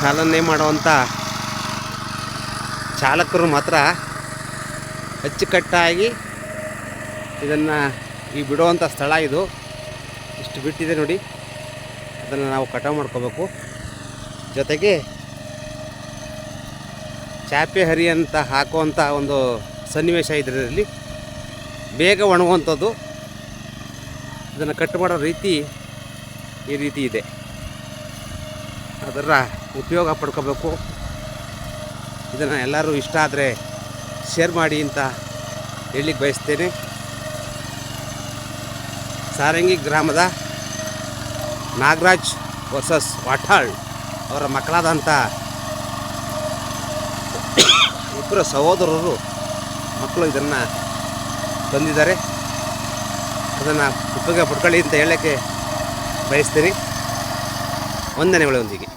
ಚಾಲನೆ ಮಾಡುವಂಥ ಚಾಲಕರು ಮಾತ್ರ ಅಚ್ಚುಕಟ್ಟಾಗಿ ಇದನ್ನು ಈ ಬಿಡುವಂಥ ಸ್ಥಳ ಇದು. ಇಷ್ಟು ಬಿಟ್ಟಿದೆ ನೋಡಿ. ಅದನ್ನು ನಾವು ಕಟಾವು ಮಾಡ್ಕೋಬೇಕು. ಜೊತೆಗೆ ಚಾಪೆ ಹರಿ ಅಂತ ಹಾಕುವಂಥ ಒಂದು ಸನ್ನಿವೇಶ ಇದರಲ್ಲಿ ಬೇಗ ಒಣಗುವಂಥದ್ದು. ಇದನ್ನು ಕಟ್ ಮಾಡೋ ರೀತಿ ಈ ರೀತಿ ಇದೆ. ಅದರ ಉಪಯೋಗ ಪಡ್ಕೋಬೇಕು. ಇದನ್ನು ಎಲ್ಲರೂ ಇಷ್ಟ ಆದರೆ ಶೇರ್ ಮಾಡಿ ಅಂತ ಹೇಳಲಿಕ್ಕೆ ಬಯಸ್ತೇನೆ. ಸಾರಂಗಿ ಗ್ರಾಮದ ನಾಗರಾಜ್ ವರ್ಸಸ್ ವಾಟಾಳ್ ಅವರ ಮಕ್ಕಳಾದಂಥ ಇಬ್ಬರು ಸಹೋದರರು ಮಕ್ಕಳು ಇದನ್ನು ತಂದಿದ್ದಾರೆ. ಅದನ್ನು ಉಪಯೋಗ ಪಡ್ಕೊಳ್ಳಿ ಅಂತ ಹೇಳೋಕ್ಕೆ ಬಯಸ್ತೀನಿ. ವಂದನೆಗಳೊಂದಿಗೆ.